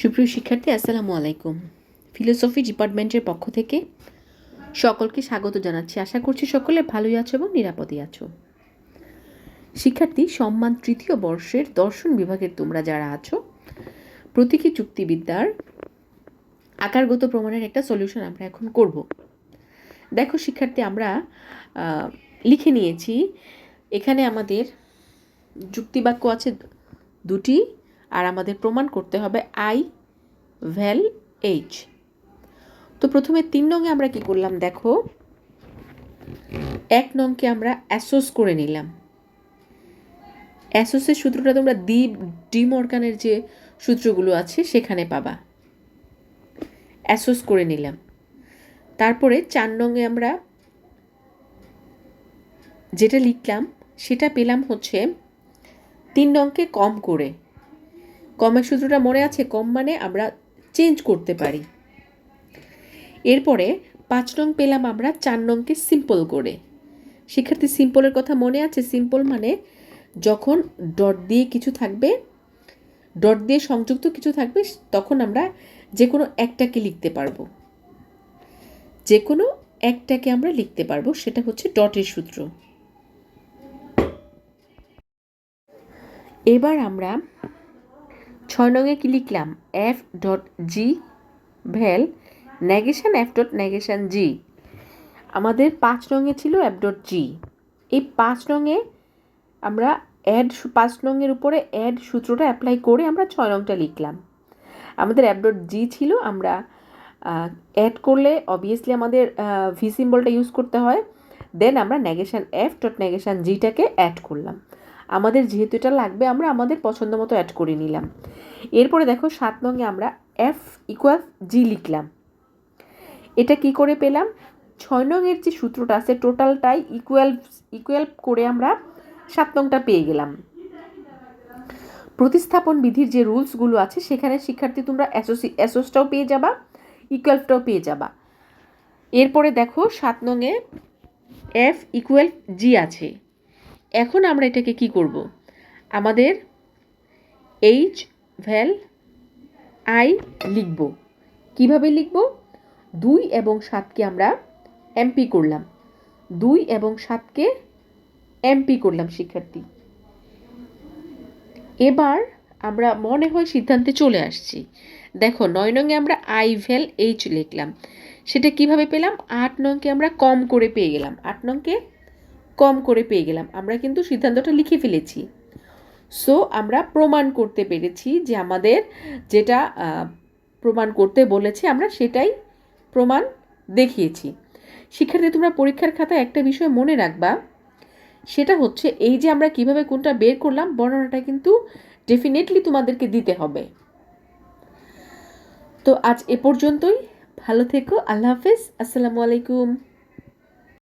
সুপ্রিয় শিক্ষার্থী, আসসালামু আলাইকুম। ফিলোসফি ডিপার্টমেন্টের পক্ষ থেকে সকলকে স্বাগত জানাচ্ছি। আশা করছি সকলে ভালোই আছো এবং নিরাপদে আছো। শিক্ষার্থী, সম্মান তৃতীয় বর্ষের দর্শন বিভাগের তোমরা যারা আছো, প্রতীকী চুক্তিবিদ্যার আকারগত প্রমাণের একটা সলিউশন আমরা এখন করব। দেখো শিক্ষার্থী, আমরা লিখে নিয়েছি, এখানে আমাদের যুক্তিবাক্য আছে দুটি। আর আমাদের প্রমাণ করতে হবে আই ভ্যাল এইচ তো প্রথমে তিন নঙে আমরা কি করলাম দেখো? এক নংকে আমরা অ্যাসোস করে নিলাম। অ্যাসোসের সূত্রটা তোমরা দি ডিমর্গানের যে সূত্রগুলো আছে সেখানে পাবা। অ্যাসোস করে নিলাম। তারপরে চার নঙে আমরা যেটা লিখলাম, সেটা পেলাম হচ্ছে তিন নংকে কম করে। কমের সূত্রটা মনে আছে? কম মানে আমরা চেঞ্জ করতে পারি। এরপরে পাঁচ নং পেলাম আমরা চার নংকে সিম্পল করে। শিক্ষার্থী সিম্পলের কথা মনে আছে? সিম্পল মানে যখন ডট দিয়ে কিছু থাকবে ডট দিয়ে সংযুক্ত কিছু থাকবে, তখন আমরা যে কোনো একটাকে লিখতে পারব। যে কোনো একটাকে আমরা লিখতে পারব, সেটা হচ্ছে ডটের সূত্র। এবার আমরা ছয় নঙে কি লিখলাম? এফ ডট জি ভ্যাল negation F dot negation G আমাদের পাঁচ রঙে ছিল এফ ডট জি এই পাঁচ রঙে আমরা অ্যাড পাঁচ রঙের উপরে অ্যাড সূত্রটা অ্যাপ্লাই করে আমরা ছয় রঙটা লিখলাম। আমাদের অ্যাপ ডট জি ছিল, আমরা অ্যাড করলে অবভিয়াসলি আমাদের ভি সিম্বলটা ইউজ করতে হয়। দেন আমরা নেগেশন এফ ডট নেগেশন জিটাকে অ্যাড করলাম। আমাদের যেহেতু এটা লাগবে, আমরা আমাদের পছন্দ মতো অ্যাড করে নিলাম। এরপরে দেখো সাত নঙে আমরা এফ ইকুয়াল জি লিখলাম। এটা কি করে পেলাম? ছয় নঙের যে সূত্রটা আছে টোটালটাই ইকুয়াল ইকুয়াল করে আমরা সাত নংটা পেয়ে গেলাম। প্রতিস্থাপন বিধির যে রুলসগুলো আছে, সেখানে শিক্ষার্থী তোমরা অ্যাসোসি অ্যাসোসটাও পেয়ে যাবা ইকুয়ালটাও পেয়ে যাবা। এরপরে দেখো সাত নঙে এফ ইকুয়াল জি আছে। এখন আমরা এটাকে কি করব? আমাদের এইচ ভ্যাল আই লিখব। কীভাবে লিখব? দুই এবং সাতকে আমরা এমপি করলাম। দুই এবং সাতকে এমপি করলাম, শিক্ষার্থী। এবার আমরা মনে হয় সিদ্ধান্তে চলে আসছি। দেখো, নয় নঙে আমরা আই ভ্যাল এইচ লিখলাম। সেটা কীভাবে পেলাম? আট নংকে আমরা কম করে পেয়ে গেলাম। আট নংকে কম করে পেয়ে গেলাম। আমরা কিন্তু সিদ্ধান্তটা লিখে ফেলেছি। সো আমরা প্রমাণ করতে পেরেছি যে আমাদের যেটা প্রমাণ করতে বলেছে, আমরা সেটাই প্রমাণ দেখিয়েছি। শিক্ষার্থী, তোমরা পরীক্ষার খাতায় একটা বিষয় মনে রাখবা, সেটা হচ্ছে এই যে আমরা কীভাবে কোনটা বের করলাম, বর্ণনাটা কিন্তু ডেফিনেটলি তোমাদেরকে দিতে হবে। তো আজ এ পর্যন্তই। ভালো থেকো, আল্লাহ হাফেজ। আসসালামু আলাইকুম।